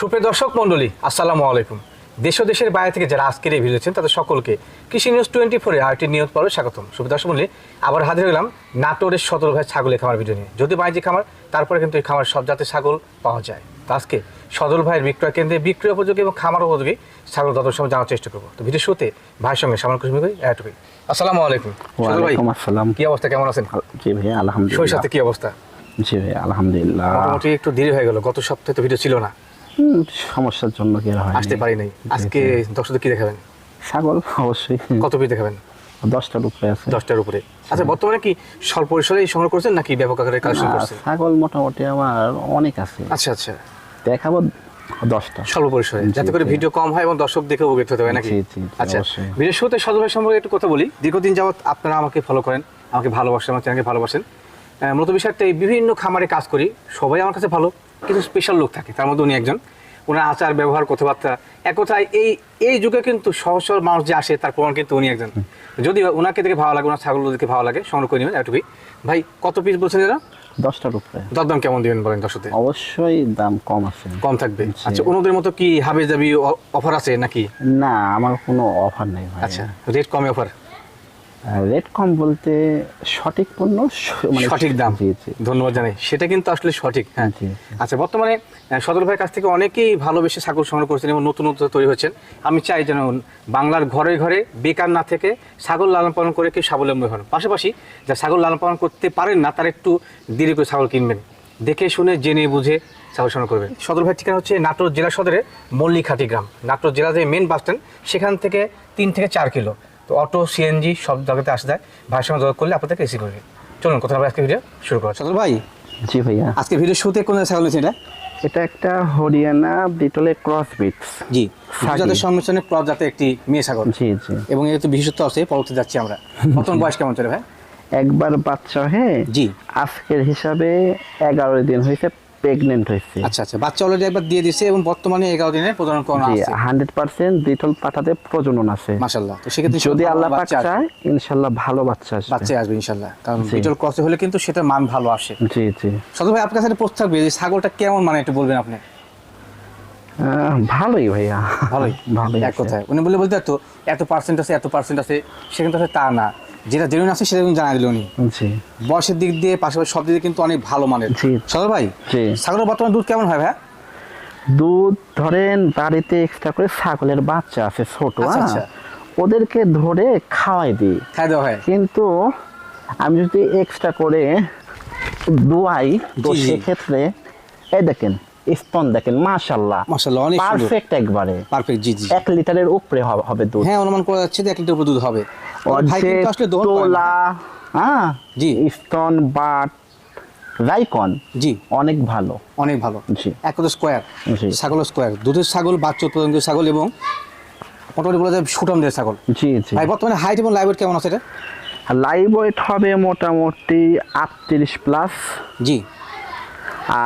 সুপ্রিয় দর্শক মণ্ডলী আসসালামু আলাইকুম। দেশ দেশের বাইরে থেকে যারা আজকের এই ভিডিও তাদের সকলকে কৃষি নিউজ টোয়েন্টি ফোরে আরেকটি নিয়ত পর্বে স্বাগতম। সুপ্রিয় দর্শক মণ্ডলী আবার হাজির হলাম নাটোরের সদর ভাই ছাগলের খামার ভিডিও নিয়ে। যদি বাণিজ্যিক খামার তারপরে কিন্তু এই খামার সব জাতের ছাগল পাওয়া যায়। তো আজকে সদর ভাইয়ের বিক্রয় কেন্দ্রে বিক্রয় উপযোগী এবং খামার উপযোগী ছাগল দর সময় জানার চেষ্টা করব। তো ভিডিও শুতে ভাইয়ের সঙ্গে সামান্য কুসুমি করি এটুকুই আসসালামু আলাইকুম। ভাই আসসালাম। কি অবস্থা? কেমন আছেন? জি ভাই আলহামদুলিল্লাহ। সাথে কি অবস্থা? জি ভাই আলহামদুলিল্লাহ। মোটামুটি একটু দেরি হয়ে গেল। গত সপ্তাহে তো ভিডিও ছিল না। সমস্যার জন্য কি হয় আসতে পারি নাই আজকে দর্শকদের কি দেখাবেন? ছাগল অবশ্যই। কত পিস দেখাবেন? দশটার উপরে আছে। দশটার উপরে। আচ্ছা বর্তমানে কি স্বল্প পরিসরে সংগ্রহ করছেন নাকি ব্যাপক আকারে কালেকশন করছেন? ছাগল মোটামুটি আমার অনেক আছে। আচ্ছা আচ্ছা। দেখাবো দশটা। স্বল্প পরিসরে। যাতে করে ভিডিও কম হয় এবং দর্শক দেখে উপকৃত হতে হয় নাকি? আচ্ছা। ভিডিও শুরুতে সদর সম্পর্কে একটু কথা বলি। দীর্ঘদিন যাবত আপনারা আমাকে ফলো করেন আমাকে ভালোবাসেন আমার চ্যানেলকে ভালোবাসেন। মূলত বিষয়টা বিভিন্ন খামারে কাজ করি। সবাই আমার কাছে ভালো কিছু স্পেশাল লোক থাকে তার মধ্যে উনি একজন। ওনার আচার ব্যবহার কথাবার্তা এক কথায় এই এই যুগে কিন্তু সহজ সরল মানুষ যে আসে তার প্রমাণ কিন্তু উনি একজন। যদি ওনাকে দেখে ভালো লাগে ওনার ছাগল দেখে ভালো লাগে সংগ্রহ করে নেবেন এটুকুই ভাই কত পিস বলছেন এরা? দশটার উপরে। দরদাম কেমন দিবেন বলেন দর্শকদের? অবশ্যই দাম কম আছে। কম থাকবে? আচ্ছা ওনাদের মতো কি হাবে যাবি অফার আছে নাকি? না আমার কোনো অফার নেই আচ্ছা রেট কমে অফার? রেট কম বলতে সঠিক পণ্য মানে সঠিক দাম। ধন্যবাদ জানাই। সেটা কিন্তু আসলে সঠিক হ্যাঁ। আচ্ছা বর্তমানে সদর ভাইয়ের কাছ থেকে অনেকেই ভালোবেসে ছাগল সংগ্রহ করছেন এবং নতুন নতুন তৈরি হচ্ছেন। আমি চাই যেন বাংলার ঘরে ঘরে বেকার না থেকে ছাগল লালন পালন করে কেউ স্বাবলম্বী হন। পাশাপাশি যা ছাগল লালন পালন করতে পারেন না তারা একটু দেরি করে ছাগল কিনবেন। দেখে শুনে জেনে বুঝে ছাগল সংগ্রহ করবেন। সদর ভাইয়ের ঠিকানা হচ্ছে নাটোর জেলা সদরে মল্লিখাটি গ্রাম। নাটোর জেলা যে মেন বাস স্ট্যান্ড সেখান থেকে তিন থেকে চার কিলো। তো অটো সিএনজি সব জায়গাতে আসা যায়। ভাইয়ের সঙ্গে যোগাযোগ করলে আপনাদেরকে রিসিভ করবে। চলুন কথা হবে আজকে ভিডিও শুরু করা সদর ভাই? জি ভাইয়া। আজকে ভিডিও শুতে কোন ছাগল নিয়েছেন এটা? এটা একটা হরিয়ানা বিটলে ক্রস বিটস। জি। জাতের সংমিশ্রণে ক্রস জাতের একটি মেয়ে ছাগল জি জি। এবং এর তো বিশেষত্ব আছে পরবর্তী যাচ্ছি আমরা। বর্তমান বয়স কেমন চলে ভাই? একবার বাচ্চা হয়ে? জি। আজকের হিসাবে এগারো দিন হয়েছে প্রেগনেন্ট হয়েছে। আচ্ছা আচ্ছা বাচ্চা অলরেডি একবার দিয়ে দিয়েছে এবং বর্তমানে এগারো দিনের প্রজনন করানো আছে। হান্ড্রেড পার্সেন্ট বিটল পাঠাতে প্রজনন আছে। মাশাল্লাহ তো সেক্ষেত্রে যদি আল্লাহ পাক চায় ইনশাল্লাহ ভালো বাচ্চা আসবে। বাচ্চা আসবে ইনশাল্লাহ কারণ জি। বিটল ক্রসে হলে কিন্তু সেটার মান ভালো আসে। জি জি। সদর ভাই আপনার কাছে থাকবে যে ছাগলটা কেমন মানে একটু বলবেন আপনি? ভালোই ভাইয়া। ভালোই? ভালোই এক কথায়। উনি বলে বলতে তো এত পার্সেন্ট আছে এত পার্সেন্ট আছে সেখানে তো তা না। যেটা জেনুইন আছে সেটা কিন্তু জানা দিল উনি। বয়সের দিক দিয়ে পাশাপাশি সব দিক কিন্তু অনেক ভালো মানের। সদর ভাই। ছাগলের বর্তমান দুধ কেমন হয় ভাই দুধ ধরেন বাড়িতে এক্সট্রা করে ছাগলের বাচ্চা আছে ছোট আচ্ছা, হ্যাঁ? আচ্ছা। ওদেরকে ধরে খাওয়াই দিই। খাই দেওয়া হয়। কিন্তু আমি যদি এক্সট্রা করে দোয়াই তো। সেক্ষেত্রে এই দেখেন স্তন দেখেন মাশাল্লাহ মাশাআল্লাহ, অনেক পারফেক্ট একবারে। পারফেক্ট জি জি এক লিটারের উপরে হবে হবে দুধ। হ্যাঁ অনুমান করা যাচ্ছে যে এক লিটার উপর দুধ হবে। তোলা হ্যাঁ জি। স্তন বাট রাইকন জি। অনেক ভালো। অনেক ভালো। এক কথা স্কোয়ার। ছাগল স্কোয়ার। দুধের ছাগল বাচ্চা উৎপাদন ছাগল এবং মোটামুটি বলা যায় ছাগল। জি জি। ভাই বর্তমানে হাইট এবং লাইভ কেমন আছে এটা? লাইভ ওয়েট হবে মোটামুটি আটত্রিশ প্লাস জি।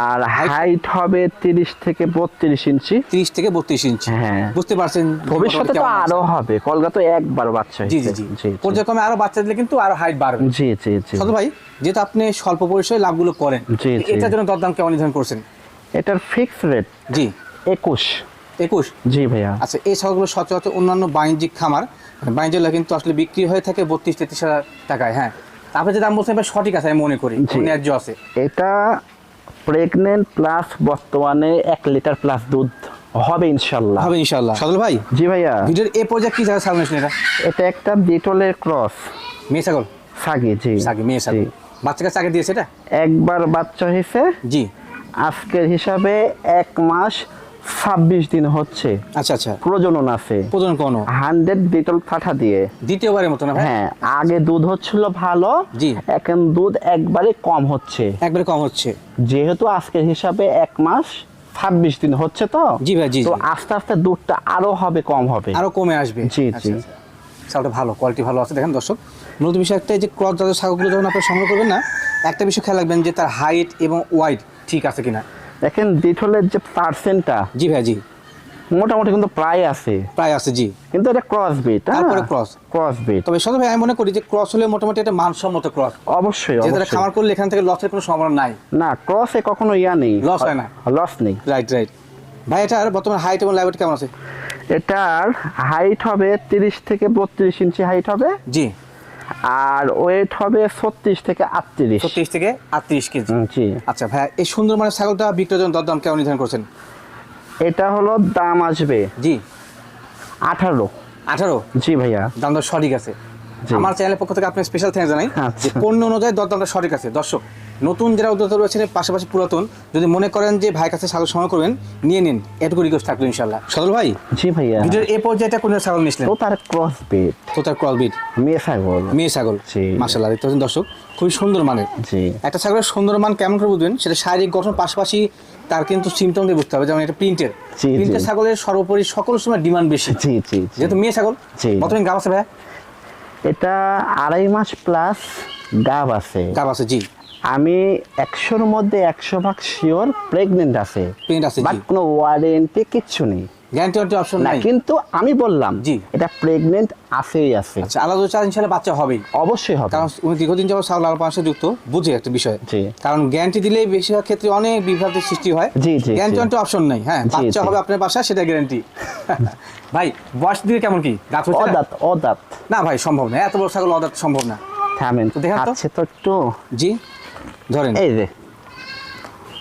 আর হাইট হবে তিরিশ থেকে বত্রিশ ইঞ্চি। তিরিশ থেকে বত্রিশ ইঞ্চি। হ্যাঁ। বুঝতে পারছেন ভবিষ্যতে তো আরও হবে। কলকা তো একবার বাচ্চা জি জি জি। পর্যায়ক্রমে আরও বাচ্চা দিলে কিন্তু আরও হাইট বাড়বে। জি জি জি। সদর ভাই যেহেতু আপনি স্বল্প পরিসরে লাভগুলো করেন জি। এটার জন্য দরদাম কেমন নির্ধারণ করছেন? এটার ফিক্স রেট জি। একুশ। একুশ? জি ভাইয়া। আচ্ছা এই ছাগলগুলো সচরাচর অন্যান্য বাণিজ্যিক খামার মানে বাণিজ্য কিন্তু আসলে বিক্রি হয়ে থাকে বত্রিশ তেত্রিশ হাজার টাকায় হ্যাঁ। আপনি যে দাম বলছেন সঠিক আছে আমি মনে করি। ন্যায্য আছে। এটা প্রেগনেন্ট প্লাস বর্তমানে এক লিটার প্লাস দুধ। হবে ইনশাল্লাহ। হবে ইনশাল্লাহ। সদল ভাই জি ভাইয়া। ভিডিওর এ পর্যায়ে কি যাবে সামনে এটা এটা একটা বিটলের ক্রস মেয়ে ছাগল? সাগি জি। সাগে মেয়ে ছাগল। বাচ্চাকে বাচ্চা কাছে দিয়েছে এটা? একবার বাচ্চা হয়েছে। জি। আজকের হিসাবে এক মাস ছাব্বিশ দিন হচ্ছে। আচ্ছা আচ্ছা। প্রজনন আছে। প্রজন কোন? হান্ড্রেড বিটল পাঠা দিয়ে। দ্বিতীয়বারের মতো না হ্যাঁ আগে দুধ হচ্ছিল ভালো জি। এখন দুধ একবারে কম হচ্ছে। একবারে কম হচ্ছে। যেহেতু আজকের হিসাবে এক মাস ছাব্বিশ দিন হচ্ছে তো। জি ভাই, জি, তো আস্তে আস্তে দুধটা আরও হবে কম হবে। আরও কমে আসবে। জি, আচ্ছা, জি। আচ্ছা। ছাগলটা ভালো কোয়ালিটি ভালো আছে। দেখেন দর্শক মূলত বিষয় একটাই যে ক্রস জাতের ছাগলগুলো যখন আপনি সংগ্রহ করবেন না একটা বিষয় খেয়াল রাখবেন যে তার হাইট এবং ওয়াইড ঠিক আছে কিনা। দেখেন বিটলের যে পার্সেন্টটা জি ভাই জি। মোটামুটি কিন্তু প্রায় আছে। প্রায় আছে জি। কিন্তু এটা ক্রস বিট তারপরে cross। ক্রস বিট তবে সদর ভাই আমি মনে করি যে ক্রস হলে মোটামুটি এটা মানসম্মত ক্রস অবশ্যই যে তারা অবশ্যই। খামার করলে এখান থেকে লসের কোনো সম্ভাবনা নাই। না ক্রসে কখনো ইয়া নেই। লস হয় না? লস নেই। রাইট রাইট ভাই এটার বর্তমানে হাইট এবং লাইভ কেমন আছে? এটার হাইট হবে তিরিশ থেকে বত্রিশ ইঞ্চি হাইট হবে। জি। আর ওয়েট হবে ছত্রিশ থেকে আটত্রিশ। ছত্রিশ থেকে আটত্রিশ কেজি। জি। আচ্ছা ভাইয়া এই সুন্দর মানের ছাগলটা বিক্রয়ের জন্য দরদাম কেমন নির্ধারণ করছেন? এটা হলো দাম আসবে জি। আঠারো। আঠারো? জি ভাইয়া। দাম দর সঠিক আছে। আমার চ্যানেলের পক্ষ থেকে আপনি স্পেশাল থ্যাঙ্ক জানাই। আচ্ছা। যে পণ্য অনুযায়ী দরদামটা সঠিক আছে। দর্শক নতুন যারা উদ্যোক্তা রয়েছেন পাশাপাশি পুরাতন যদি মনে করেন যে ভাই কাছে ছাগল সংগ্রহ করবেন নিয়ে নিন। এটুকু রিকোয়েস্ট থাকল ইনশাল্লাহ সদল ভাই জি ভাইয়া। ভিডিওর এ পর্যায়েটা কোন ছাগল নিয়েছিলেন? তো তার ক্রস বেড তো তার ক্রলবিট মেয়ে ছাগল। মেয়ে ছাগল। জি। মাসাল্লাহ দেখতে পাচ্ছেন দর্শক খুবই সুন্দর মানের। জি। একটা ছাগলের সুন্দর মান কেমন করে বুঝবেন? সেটা শারীরিক গঠন পাশাপাশি তার কিন্তু সিমটম দিয়ে বুঝতে হবে যেমন এটা প্রিন্টের। প্রিন্টের ছাগলের সর্বোপরি সকল সময় ডিমান্ড বেশি। জি জি যেহেতু মেয়ে ছাগল। বর্তমানে গাব আছে ভাইয়া? এটা আড়াই মাস প্লাস গাব আছে। গাব আছে জি। আমি একশোর মধ্যে একশো ভাগ শিওর প্রেগনেন্ট আছে। বাট কোনো ওয়ারেন্টি কিচ্ছু নেই। গ্যারান্টি ওয়ারেন্টি অপশন না নাই। কিন্তু আমি বললাম জি। এটা প্রেগনেন্ট আছেই আছে। আচ্ছা আলাদা চার ইনশাল্লাহ বাচ্চা হবেই। অবশ্যই হবে। কারণ উনি দীর্ঘদিন যাবত লালন পালনের সাথে যুক্ত বুঝে একটা বিষয়। জি। কারণ গ্যারান্টি দিলেই বেশিরভাগ ক্ষেত্রে অনেক বিভ্রান্তির সৃষ্টি হয়। জি, জি, গ্যারান্টি ওয়ারেন্টি অপশন নাই হ্যাঁ? বাচ্চা হবে আপনার বাসায় সেটা গ্যারান্টি ভাই বয়স দিকে কেমন কি? হচ্ছে অদাত অদাত। না ভাই সম্ভব না। এত বড় ছাগল অদাত সম্ভব না। থামেন তো দেখান তো। তো একটু। জি ধরেন। এই যে।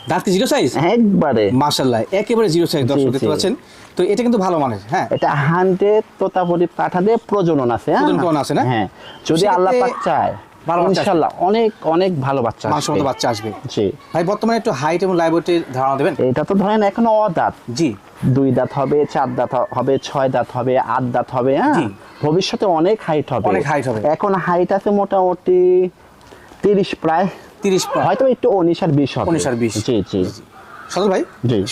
দাঁত জিরো সাইজ একবারে। মার্শাল্লাহ একেবারে জিরো সাইজ দর্শক দেখতে পাচ্ছেন? তো এটা কিন্তু ভালো মানের হ্যাঁ। এটা হান্ড্রেড তোতাপুরি পাঠা দিয়ে প্রজনন আছে হ্যাঁ? প্রজনন আছে না? হ্যাঁ যদি আল্লাহ পাক চায় ভালো বাচ্চা আসবে। ইনশাল্লাহ অনেক অনেক ভালো বাচ্চা আসবে। বাচ্চা আসবে। জি। ভাই বর্তমানে একটু হাইট এবং লাইবটির ধারণা দেবেন? এটা তো ধরেন এখনও অদাঁত জি। দুই দাঁত হবে চার দাঁত হবে ছয় দাঁত হবে আট দাঁত হবে হ্যাঁ। ভবিষ্যতে অনেক হাইট হবে। অনেক height হবে। এখন হাইট আছে মোটামুটি তিরিশ প্রায়। তিরিশ হয়তো একটু উনিশ আর বিশ হবে। 19 আর 20 জি। জি। সদল ভাই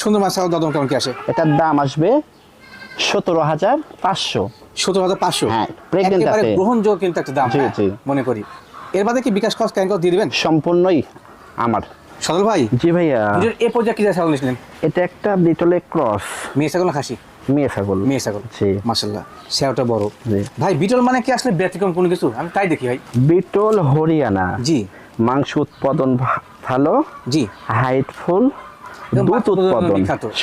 সুন্দর মাছ কেমন কি আসে? এটার দাম আসবে সতেরো হাজার পাঁচশো। সতেরো হাজার পাঁচশো? হ্যাঁ, আছে। গ্রহণযোগ্য কিন্তু একটা দাম হ্যাঁ। মনে করি। এর বাদে কি বিকাশ খরচ ক্যান দিয়ে দিবেন? সম্পূর্ণই আমার। সদল ভাই জি ভাইয়া। এ পর্যায়ে কি ছাগল নিয়েছিলেন? এটা একটা বিটলে ক্রস। মেয়ে ছাগল খাসি? মেয়ে ছাগল। মেয়ে ছাগল। জি। সেওটা বড়। ভাই বিটল মানে কি আসলে ব্যতিক্রম কোনো কিছু? আমি তাই দেখি ভাই। বিটল হরিয়ানা। জি। মাংস উৎপাদন ভালো। জি। হাইটফুল। এবং দুধ উৎপাদন।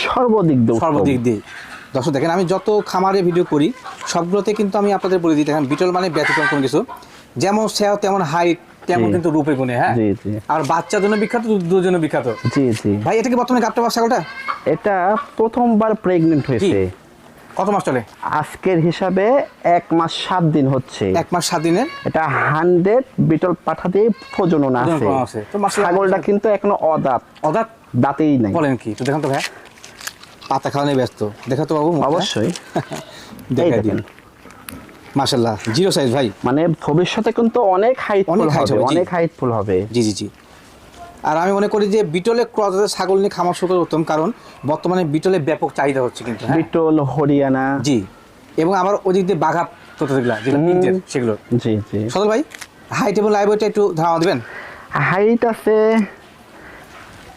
সর্বদিক দিয়ে সর্বদিক দিয়ে। দর্শক দেখেন আমি যত খামারে ভিডিও করি সবগুলোতে কিন্তু আমি আপনাদের বলে দিই দেখেন বিটল মানে ব্যতিক্রম কোনো কিছু। যেমন সেও তেমন হাইট তেমন কিন্তু রূপে গুণে হ্যাঁ? আর বাচ্চার জন্য বিখ্যাত দুধের জন্য বিখ্যাত। জি জি। ভাই এটা কি বর্তমানে ছাগলটা? এটা প্রথমবার প্রেগনেন্ট হয়েছে। কত মাস চলে? আজকের হিসাবে এক মাস সাত দিন হচ্ছে। এক মাস সাত দিনের? এটা হান্ড্রেড বিটল পাঠা দিয়ে প্রজনন আছে। ছাগলটা কিন্তু এখনও অদাঁত অদাত দাঁতেই নাই। বলেন কি তো দেখেন তো ভাই পাতা খাওয়া নিয়ে ব্যস্ত। দেখা তো বাবু অবশ্যই। দেখা দিন। দেখেন। মাশাল্লাহ জিরো সাইজ ভাই। মানে ভবিষ্যতে কিন্তু অনেক হাইটফুল অনেক। অনেক হাইটফুল হবে। জি জি জি। আর আমি মনে করি যে বিটলে ক্রজাতে ছাগল নিয়ে খামার শুরু করা উত্তম কারণ বর্তমানে বিটলে ব্যাপক চাহিদা হচ্ছে কিন্তু হ্যাঁ? বিটল হরিয়ানা। জি এবং আবার ওদিক দিয়ে বাঘা তথ্য যেগুলো যেগুলো সেগুলো। জি জি। সদল ভাই হাইট এবং লাইভ একটু ধারণা দেবেন? হাইট আছে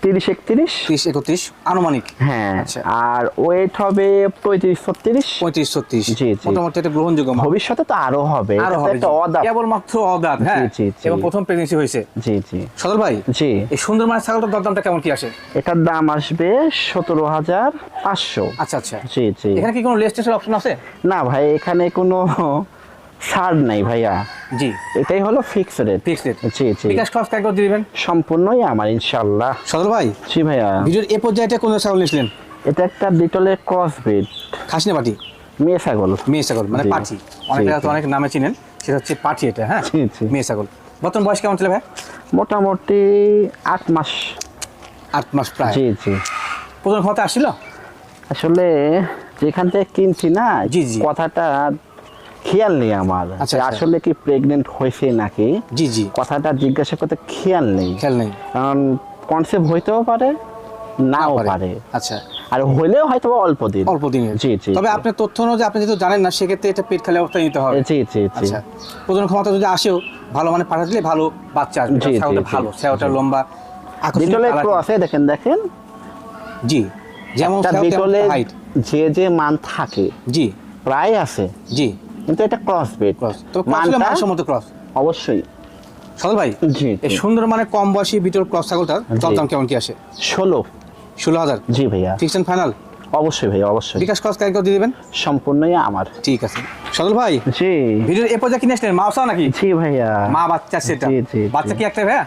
তিরিশ একত্রিশ? ত্রিশ একত্রিশ আনুমানিক। হ্যাঁ আচ্ছা। আর ওয়েট হবে পঁয়ত্রিশ ছত্রিশ? পঁয়ত্রিশ ছত্রিশ। জি। মোটামুটি একটা গ্রহণযোগ্য ভবিষ্যতে তো আরও হবে। আরও হবে একটা কেবলমাত্র অদাত হ্যাঁ? জি, জি। এবং প্রথম প্রেগনেন্সি হয়েছে। জি জি। সদল ভাই জি। এই সুন্দর মানের ছাগলটার দরদামটা কেমন কি আসে? এটার দাম আসবে সতেরো হাজার পাঁচশো। আচ্ছা আচ্ছা। জি জি। এখানে কি কোনো লেস্টেশন অপশন আছে? না ভাই এখানে কোনো ছাড় নাই ভাইয়া। জি। এটাই হলো ফিক্স রেট ফিক্সড রেট জি জি। বিকাশ খরচ একবার দিবেন? সম্পূর্ণই আমার ইনশাল্লাহ সদর ভাই জি ভাইয়া। ভিডিওর এ পর্যায়ে কোন ছাগল নিয়েছিলেন? এটা একটা বিটলের ক্রস ব্রিড খাসনে পাটি? মেয়ে ছাগল। মেয়ে ছাগল মানে জি। পাঠি। অনেক জি, তো অনেক নামে চিনেন সেটা হচ্ছে পাঠি এটা হ্যাঁ? জি, জি। মেয়ে ছাগল। বর্তমান বয়স কেমন ছিল ভাই? মোটামুটি আট মাস। আট মাস প্রায়। জি জি। প্রথম ক্ষমতা আসছিল? আসলে যেখান থেকে কিনছি না। কথাটা খেয়াল নেই আমার। আচ্ছা, আচ্ছা। আসলে কি প্রেগনেন্ট হয়েছে নাকি? জি জি। কথাটা জিজ্ঞাসা করতে খেয়াল নেই। খেয়াল নেই। কারণ কনসেপ্ট হইতেও পারে নাও পারে। আচ্ছা। আর হইলেও হয়তো অল্প দিন। অল্প দিনের। জি জি তবে আপনার তথ্য অনুযায়ী আপনি যেহেতু জানেন না সেক্ষেত্রে এটা পেট খালি অবস্থা নিতে হবে। জি জি জি। আচ্ছা। প্রজন ক্ষমতা যদি আসেও ভালো মানে পাঠা দিলে ভালো বাচ্চা আসবে। ভালো। সেওটা লম্বা আকর্ষণীয় বিটলে একটু আছে দেখেন দেখেন। জি। যেমন যে যে মান থাকে জি। প্রায় আছে। জি। কিন্তু এটা ক্রস বেড ক্রস তো ক্রস মানসম্মত ক্রস অবশ্যই। সদল ভাই জি এই সুন্দর মানে কম বয়সী বিটল ক্রস ছাগলটার। দরদাম কেমন কি আসে? ষোলো। ষোলো হাজার? জি ভাইয়া। ফিক্সড ফাইনাল অবশ্যই ভাই অবশ্যই। বিকাশ খরচ কারিগর দিয়ে দেবেন? সম্পূর্ণই আমার। ঠিক আছে। সদল ভাই জি। ভিডিওর এ পর্যায়ে কিনে আসলেন? মাউসা নাকি? জি ভাইয়া। মা বাচ্চা সেটা। জি, জি, বাচ্চা কি একটা ভাইয়া?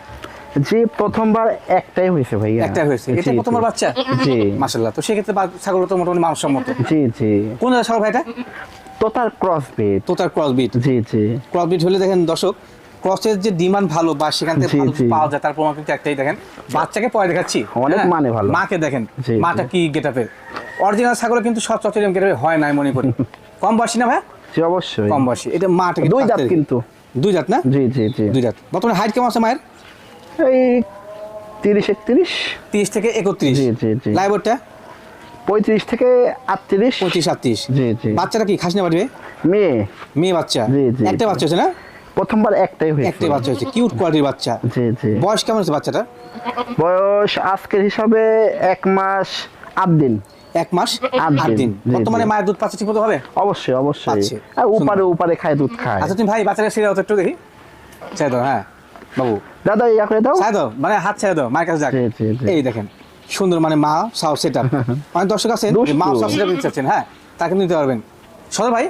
জি প্রথমবার একটাই হয়েছে ভাইয়া। একটাই হয়েছে। এটা প্রথমবার বাচ্চা? জি। মাশাল্লাহ তো সেক্ষেত্রে ছাগল তো মোটামুটি মানসম্মত জি জি। কোন ছাগল ভাই এটা? তোতার ক্রস বিট তোতার ক্রস জি জি। ক্রস বিট হলে দেখেন দর্শক ক্রসের যে ডিমান্ড ভালো বা সেখান থেকে ভালো পাওয়া যায় তার প্রমাণ কিন্তু একটাই দেখেন। বাচ্চাকে পরে দেখাচ্ছি। অনেক হ্যাঁ? মানে ভালো। মাকে দেখেন। মাটা কি গেটাপের অরিজিনাল ছাগল কিন্তু সব চচরিয়াম গেটাপে হয় না আমি মনে করি। কম বয়সী না ভাই? জি অবশ্যই। কম বয়সী। এটা মাটা দুই দাঁত কিন্তু। দুই দাঁত না? জি জি জি। দুই দাঁত বর্তমানে হাইট কেমন আছে মায়ের? এই তিরিশ একত্রিশ। তিরিশ থেকে একত্রিশ। জি, জি, জি। লাইভরটা পঁয়ত্রিশ থেকে আটত্রিশ। পঁচিশ আটত্রিশ। জি জি। বাচ্চাটা কি খাস না বাড়বে মেয়ে। মেয়ে বাচ্চা? জি, জি, একটা বাচ্চা হচ্ছে না? প্রথমবার একটাই হয়েছে। একটাই বাচ্চা হচ্ছে কিউট কোয়ালিটির বাচ্চা। জি জি। বয়স কেমন হচ্ছে বাচ্চাটা বয়স আজকের হিসাবে এক মাস আট দিন। এক মাস আট দিন, বর্তমানে মায়ের দুধ পাচ্ছে ঠিকমতো হবে? অবশ্যই অবশ্যই। আর উপারে উপারে খায় দুধ খায়। আচ্ছা তুমি ভাই বাচ্চাটা ছেড়ে দাও একটু দেখি। ছেড়ে দাও হ্যাঁ। বাবু। দাদা ইয়া করে দাও। ছেড়ে দাও মানে হাত ছেড়ে দাও মায়ের কাছে যাক। এই দেখেন। সুন্দর মানে মা সাউ সেট। আপ অনেক দর্শক আছেন মা সাউ সেট আপ নিতে চাচ্ছেন হ্যাঁ তাকে নিতে পারবেন। সদর ভাই।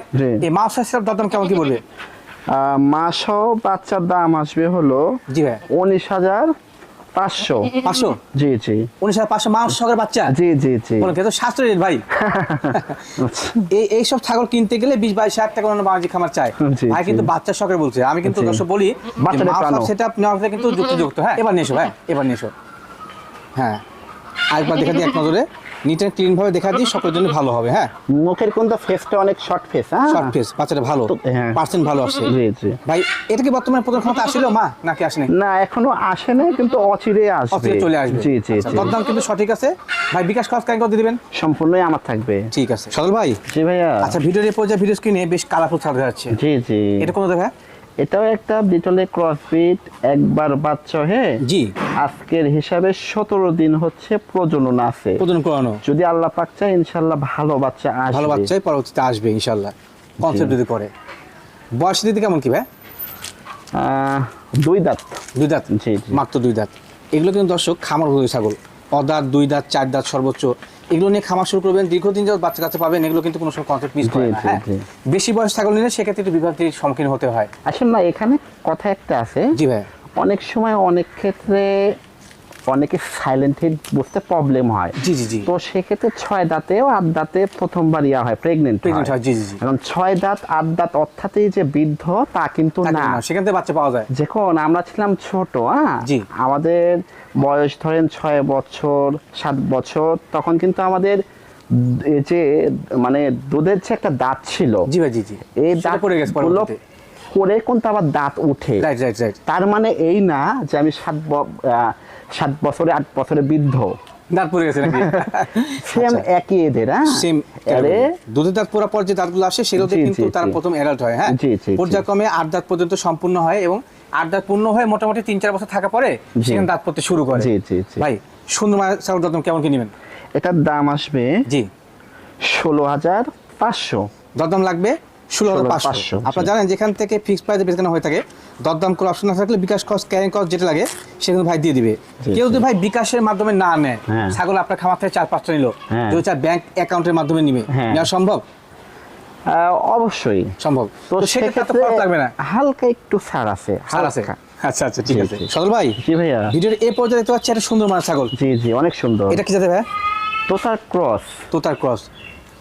এই মা সাউ সেট আপ দরদাম কেমন কি বলবে? আহ, মাসও বাচ্চার দাম আসবে হলো জি ভাই। উনিশ হাজার পাঁচশো। পাঁচশো? জি জি। উনিশ হাজার পাঁচশো মা সকের বাচ্চা? জি জি জি। বলেন কিন্তু সাশ্রয় রেট ভাই। এই এই সব ছাগল কিনতে গেলে বিশ বাইশ হাজার টাকা অন্য বাণিজ্যিক খামার চাই। ভাই কিন্তু বাচ্চা শখের বলছে আমি কিন্তু। দর্শক বলি। সেটা নেওয়া কিন্তু যুক্তিযুক্ত হ্যাঁ এবার নিয়ে এসো ভাই এবার নিয়ে এসো। হ্যাঁ। আরেকবার দেখা দিই এক নজরে। নিট অ্যান্ড ক্লিন ভাবে দেখা দিই সকলের জন্য ভালো হবে হ্যাঁ? মুখের কোনটা ফেসটা অনেক শর্ট ফেস হ্যাঁ? শর্ট ফেস বাচ্চাটা ভালো। হ্যাঁ। পার্সেন্ট ভালো আসছে। জি জি। ভাই এটা কি বর্তমানে প্রথম ক্ষমতা আসছিল মা নাকি আসেনি? না এখনও আসে নাই কিন্তু অচিরে আসবে। অফিসে চলে আসবে। জি জি আচ্ছা, দরদাম কিন্তু সঠিক আছে। ভাই বিকাশ খরচ কেন করে দিবেন? সম্পূর্ণই আমার থাকবে। ঠিক আছে। সদল ভাই? জি ভাইয়া। আচ্ছা ভিডিওর এই পর্যায়ে ভিডিও স্ক্রিনে বেশ কালারফুল ছাড় যাচ্ছে জি জি। এটা কোনো দেখা এটাও একটা বিটলে ক্রসফিট একবার বাচ্চা হয়ে জি। আজকের হিসাবে সতেরো দিন হচ্ছে প্রজনন আছে। প্রদান করানো। যদি আল্লাহ পাক চায় ইনশাল্লাহ ভালো বাচ্চা আসবে। ভালো বাচ্চাই পরবর্তীতে আসবে ইনশাল্লাহ কনসেপ্ট যদি করে। বয়স দিদি কেমন কি ভাই? আহ, দুই দাঁত। দুই দাঁত? জি। মাত্র দুই দাঁত। এগুলো কিন্তু দর্শক খামার হয়ে ছাগল। অদাঁত দুই দাঁত চার দাঁত সর্বোচ্চ। এগুলো নিয়ে খামার শুরু করবেন দীর্ঘদিন যাবত বাচ্চা কাছে পাবেন এগুলো কিন্তু কোনো সময় কনসেপ্ট মিস করে না হ্যাঁ? বেশি বয়স ছাগল নিলে সেক্ষেত্রে একটু বিভ্রান্তির সম্মুখীন হতে হয়। আসলে না এখানে কথা একটা আছে। জি ভাই। অনেক সময় অনেক ক্ষেত্রে অনেকে সাইলেন্ট হিট বুঝতে প্রবলেম হয়। জি জি জি। তো সেক্ষেত্রে ছয় দাঁতেও আট দাঁতে প্রথমবার ইয়া হয় প্রেগনেন্ট হয়। জি জি এখন ছয় দাঁত আট দাঁত অর্থাৎই যে বৃদ্ধ তা কিন্তু না। সেখান থেকে বাচ্চা পাওয়া যায়। যখন আমরা ছিলাম ছোট হ্যাঁ? জি। আমাদের বয়স ধরেন ছয় বছর সাত বছর তখন কিন্তু আমাদের এই যে মানে দুধের যে একটা দাঁত ছিল জি ভাই জি জি। এই দাঁত পড়ে গেছে করে কিন্তু আবার দাঁত উঠে। তার মানে এই না যে আমি সাত সাত বছরে আট বছরে বৃদ্ধ। দাঁত পড়ে গেছে নাকি? সেম একই এদের হ্যাঁ? সেম আরে দুধের দাঁত পড়ার পর যে দাঁতগুলো আসে সেগুলোতে কিন্তু তারা প্রথম অ্যাডাল্ট হয় হ্যাঁ? জি, জি, জি। পর্যায়ক্রমে আট দাঁত পর্যন্ত সম্পূর্ণ হয় এবং আট দাঁত পূর্ণ হয়ে মোটামুটি তিন চার বছর থাকা পরে সেখানে দাঁত পড়তে শুরু করে। জি, জি, জি। ভাই সুন্দর মায়ের ছাগল কেমন কি নেবেন? এটার দাম আসবে জি। ষোলো হাজার পাঁচশো। দরদাম লাগবে ষোলো হাজার 16,500 পাঁচশো। আপনারা জানেন যেখান থেকে ফিক্সড প্রাইসে হয়ে থাকে দরদাম করে অপশন না থাকলে বিকাশ কস্ট ক্যারিং কস্ট যেটা লাগে সেগুলো ভাই দিয়ে দিবে। কেউ যদি ভাই বিকাশের মাধ্যমে না নেয় হ্যাঁ। ছাগল আপনার খামার থেকে চার পাঁচটা নিল হ্যাঁ। যদি চার ব্যাংক অ্যাকাউন্টের মাধ্যমে নিবে হ্যাঁ। নেওয়া সম্ভব? অবশ্যই। সম্ভব। তো সেক্ষেত্রে খরচ লাগবে না। হালকা একটু ছাড় আছে ছাড় আছে। আচ্ছা আচ্ছা ঠিক আছে। সদল ভাই জি ভাইয়া। ভিডিওর এই পর্যায়ে দেখতে পাচ্ছি একটা সুন্দর ছাগল। জি জি অনেক সুন্দর। এটা কি ভাই তোতার ক্রস। তোতার ক্রস।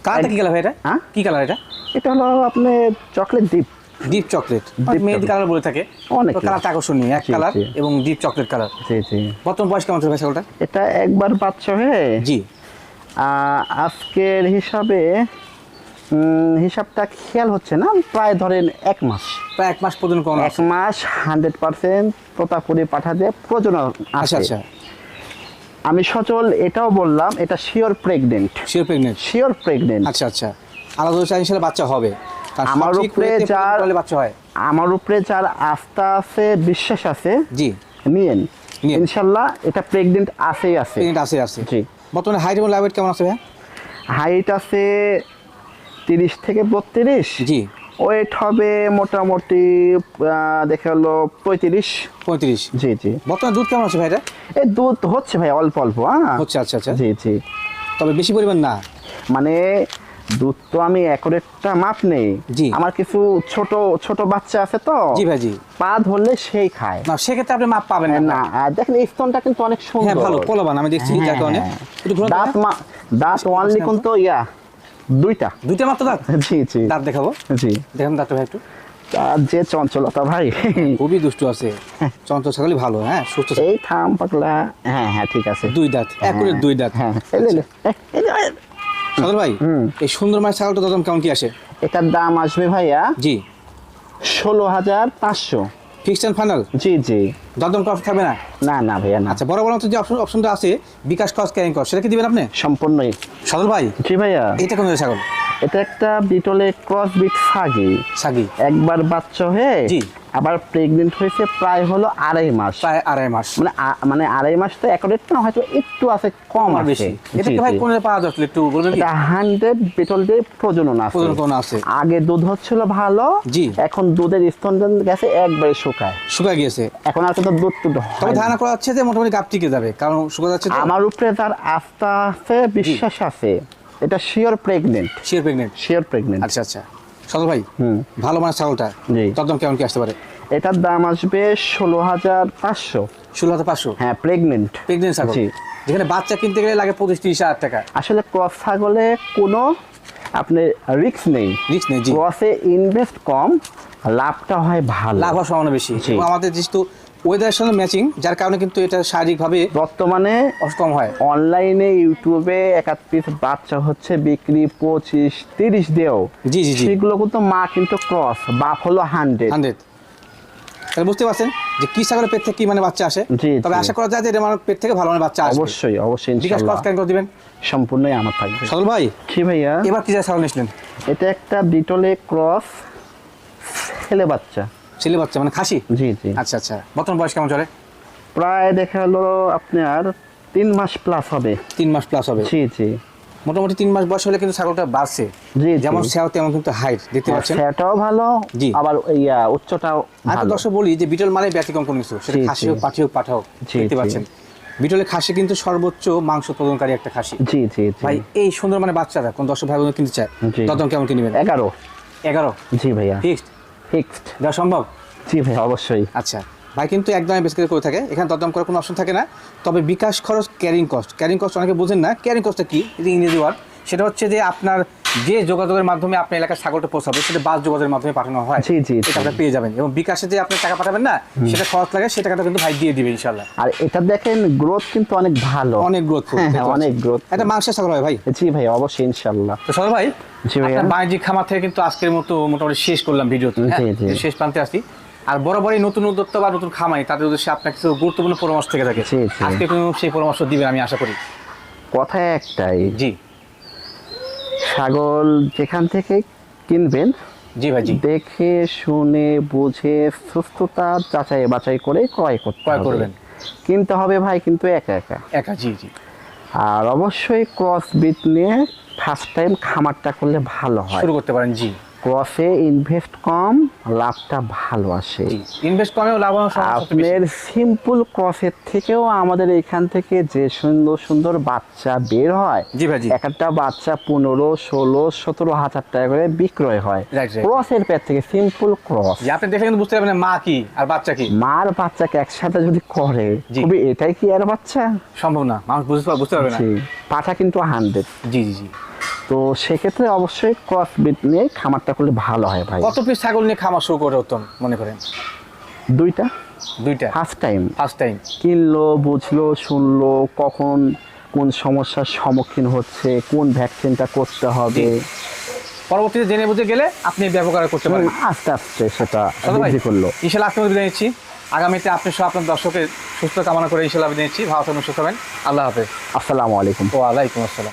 কালারটা কি কালার ভাই এটা? কি কালার এটা? এটা হলো আপনার চকলেট ডিপ ডিপ চকলেট মেহেদি কালার বলে থাকে। অনেক কালারটা আকর্ষণীয়। এক কালার এবং ডিপ চকলেট কালার জি জি। বর্তমান বয়স কেমন ছাগলটা? এটা একবার বাচ্চা হয়ে? জি। আজকের হিসাবে হিসাবটা খেয়াল হচ্ছে না। প্রায় ধরেন এক মাস। প্রায় এক মাস পর্যন্ত কোন এক মাস হান্ড্রেড পার্সেন্ট তোতাপুরি পাঠাতে প্রয়োজন আচ্ছা আচ্ছা। আমি সচল এটাও বললাম এটা sure pregnant sure pregnant sure pregnant আচ্ছা আচ্ছা। আলাদা চাই বাচ্চা হবে। আমার উপরে যার- বাচ্চা হয়। আমার উপরে যার আস্থা আছে বিশ্বাস আছে জি। নিয়েন। ইনশাল্লাহ এটা প্রেগনেন্ট আছেই আছে। প্রেগনেন্ট আছে আছে। জি। বর্তমানে হাইট এবং লাইভ কেমন আছে ভাই হাইট আছে তিরিশ থেকে বত্রিশ। জি। ওয়েট হবে মোটামুটি দেখে হলো পঁয়ত্রিশ। পঁয়ত্রিশ। জি জি। বর্তমানে দুধ কেমন আছে ভাইটা এই দুধ হচ্ছে ভাই অল্প অল্প হ্যাঁ। হচ্ছে আচ্ছা আচ্ছা। জি জি। তবে বেশি পরিমাণ না। মানে দুধ তো আমি একরেটটা মাপ নেই। আমার কিছু ছোট ছোট বাচ্চা আছে তো। জি ভাই জি পা ধরলে সেই খায়। না সেক্ষেত্রে আপনি মাপ পাবেন না। আর দেখেন এই স্তনটা কিন্তু অনেক সুন্দর। হ্যাঁ ভালো পোলাবান আমি দেখছি হ্যাঁ, হ্যাঁ। একটু ঘোরাতে দাঁত মা দাঁত ওয়ানলি কিন্তু ইয়া দুইটা। দুইটা মাত্র দাঁত? জি জি। দাঁত দেখাবো? জি। দেখেন দাঁতটা ভাই একটু। আর যে চঞ্চলতা ভাই। খুবই দুষ্টু আছে। চঞ্চল ছাগলই ভালো হ্যাঁ সুস্থ এই থাম পাগলা। হ্যাঁ হ্যাঁ ঠিক আছে। দুই দাঁত এক করে দুই দাঁত। হ্যাঁ সদর ভাই এই সুন্দর মায়ের ছাগলটা দাম কেমন কি আসে? এটার দাম আসবে ভাইয়া জি। ষোলো হাজার পাঁচশো। ফিক্সড অ্যান্ড ফাইনাল জি জি। দরদম কফ থাকবে না? না না ভাইয়া না। আচ্ছা বড় বড় যে অপশন অপশনটা আছে বিকাশ কস ক্যারিং কস সেটা কি দিবেন আপনি? সম্পূর্ণই। সদর ভাই জি ভাইয়া। এটা কোন ছাগল? এটা একটা বিটলে ক্রস বিট সাগি সাগি একবার বাচ্চা হয়ে জি। আবার প্রেগনেন্ট হয়েছে প্রায় হলো আড়াই মাস। প্রায় আড়াই মাস। মানে মানে আড়াই মাস তো একরেট না হয়তো একটু আছে কম আছে। বেশি। এটা কি ভাই কোন পাওয়া যাচ্ছে একটু বলবেন এটা হান্ড্রেড বিটল দিয়ে প্রজনন আছে। প্রজনন আছে। আগে দুধ হচ্ছিল ভালো জি। এখন দুধের স্তন গেছে একবারে শুকায়। শুকায় গিয়েছে। এখন আর তো দুধ টুধ তবে ধারণা করা হচ্ছে যে মোটামুটি গাপ টিকে যাবে কারণ শুকা যাচ্ছে আমার উপরে তার আস্থা আছে বিশ্বাস আছে। এটা sure pregnant sure pregnant sure pregnant আচ্ছা আচ্ছা। সদর ভাই হুম। ভালো মানের ছাগলটা জি। দরদম কেমন কি আসতে পারে? এটার দাম আসবে ষোলো হাজার পাঁচশো। ষোলো হাজার পাঁচশো? হ্যাঁ প্রেগনেন্ট প্রেগনেন্ট ছাগল। যেখানে বাচ্চা কিনতে গেলে লাগে পঁচিশ তিরিশ হাজার টাকা। আসলে ক্রস ছাগলে কোনো আপনি রিস্ক নেই। রিস্ক নেই জি। ক্রসে ইনভেস্ট কম লাভটা হয় ভালো। লাভ হওয়ার সম্ভাবনা বেশি। আমাদের যেহেতু ওয়েদারের সঙ্গে ম্যাচিং যার কারণে কিন্তু এটা শারীরিকভাবে বর্তমানে অষ্টম হয়। অনলাইনে ইউটিউবে এক আধ পিস বাচ্চা হচ্ছে বিক্রি পঁচিশ তিরিশ দিয়েও জি জি সেগুলো কিন্তু মা কিন্তু ক্রস বাপ হলো হান্ড্রেড হান্ড্রেড তাহলে বুঝতে পারছেন যে কি ছাগলের পেট থেকে কি মানে বাচ্চা আসে? তবে আশা করা যায় যে এটা মানে পেট থেকে ভালো মানে বাচ্চা আসবে। অবশ্যই অবশ্যই বিকাশ কস কেন করে দিবেন। সম্পূর্ণই আমার থাকবে। সদল ভাই কি ভাইয়া? এবার কি যায় ছাগল নিয়েছিলেন এটা একটা বিটলে ক্রস ছেলে বাচ্চা। ছেলে বাচ্চা মানে খাসি? জি জি। আচ্ছা আচ্ছা। বর্তমান বয়স কেমন চলে? প্রায় দেখা হলো আপনার তিন মাস প্লাস হবে। তিন মাস প্লাস হবে। জি জি। মোটামুটি তিন মাস বয়স হলে কিন্তু ছাগলটা বাড়ছে। জি যেমন সেও তেমন কিন্তু হাইট দেখতে পাচ্ছেন? সেটাও ভালো জি। আবার ইয়া উচ্চটাও আর ভালো। দর্শক বলি যে বিটল মানে ব্যতিক্রম কোনো কিছু। সেটা খাসি। হোক পাঠি হোক পাঠাও দেখতে পাচ্ছেন। বিটলের খাসি কিন্তু সর্বোচ্চ মাংস উৎপাদনকারী একটা খাসি। জি জি ভাই এই সুন্দর মানে বাচ্চারা কোন দর্শক ভাই কিনতে চায়। তখন কেমন কিনবেন এগারো। এগারো? জি ভাইয়া। Fixed fixed. দেওয়া সম্ভব? জি ভাই অবশ্যই। আচ্ছা ভাই কিন্তু একদমই বেশ করে থাকে। এখানে দরদাম করার কোনো অপশন থাকে না। তবে বিকাশ খরচ ক্যারিং কস্ট ক্যারিং কস্ট অনেকে বোঝেন না। ক্যারিং কস্টটা কি? ইংরেজি ওয়ার্ড সেটা হচ্ছে যে আপনার যে যোগাযোগের মাধ্যমে আপনার এলাকার ছাগলটা পৌঁছাবে সেটা বাস যোগাযোগের মাধ্যমে পাঠানো হয়। জি, জি, এটা আপনি পেয়ে যাবেন। এবং বিকাশে যে আপনি টাকা পাঠাবেন না সেটা খরচ লাগে সে টাকাটা কিন্তু ভাই দিয়ে দিবে ইনশাল্লাহ আর এটা দেখেন গ্রোথ কিন্তু অনেক ভালো। অনেক গ্রোথ হ্যাঁ, হ্যাঁ, অনেক গ্রোথ এটা মাংসের ছাগল হয় ভাই। জি ভাই অবশ্যই ইনশাল্লাহ তো সদর ভাই জি। আপনার বাণিজ্যিক খামার থেকে কিন্তু আজকের মতো মোটামুটি শেষ করলাম ভিডিওতে হ্যাঁ? শেষ প্রান্তে আসি আর বরাবরই নতুন উদ্যোক্তা বা নতুন খামাই তাদের উদ্দেশ্যে আপনার কিছু গুরুত্বপূর্ণ পরামর্শ থেকে থাকে। আজকে কোনো সেই পরামর্শ দিবেন আমি আশা করি। কথা একটাই। জি। ছাগল যেখান থেকে কিনবেন জি ভাই দেখে শুনে বুঝে সুস্থতা যাচাই বাছাই করে ক্রয় করতে ক্রয় করবেন। কিনতে হবে ভাই কিন্তু একা একা। একা জি জি। আর অবশ্যই ক্রস বিট নিয়ে ফার্স্ট টাইম খামারটা করলে ভালো হয়। শুরু করতে পারেন জি। ক্রসে ইনভেস্ট কম লাভটা ভালো আসে। ইনভেস্ট কমেও লাভ। আপনার সিম্পল ক্রসের থেকেও আমাদের এখান থেকে যে সুন্দর সুন্দর বাচ্চা বের হয় জি ভাই এক একটা বাচ্চা পনেরো ষোলো সতেরো হাজার টাকা করে বিক্রয় হয়. ক্রসের পেট থেকে সিম্পল ক্রস যে আপনি দেখে কিন্তু বুঝতে পারবেন মা কি আর বাচ্চা কি। মার বাচ্চাকে একসাথে যদি করে। তবে এটাই কি আর বাচ্চা? সম্ভব না মানুষ বুঝতে পার- বুঝতে পারবে না। পাঠা কিন্তু হান্ড্রেড জি জি জি। তো সেক্ষেত্রে অবশ্যই ক্রস বিট নিয়ে খামারটা করলে ভালো হয় ভাই। কত পিস ছাগল নিয়ে খামার শুরু করে উত্তম মনে করেন? দুইটা? দুইটা। ফার্স্ট টাইম ফার্স্ট টাইম কিনলো বুঝলো শুনলো কখন কোন সমস্যার সম্মুখীন হচ্ছে কোন ভ্যাকসিনটা করতে হবে। পরবর্তীতে জেনে বুঝে গেলে আপনি ব্যবহার করতে পারেন। আস্তে আস্তে সেটা করল। ইনশাল্লাহ আজকে বিদায় নিচ্ছি। আগামীতে আপনি সহ আপনার দর্শকের সুস্থ কামনা করে ইনশাল্লাহ বিদায় নিচ্ছি। ভালো থাকবেন সুস্থ হবেন। আল্লাহ হাফেজ। আসসালামু আলাইকুম। ওয়ালাইকুম আসসালাম।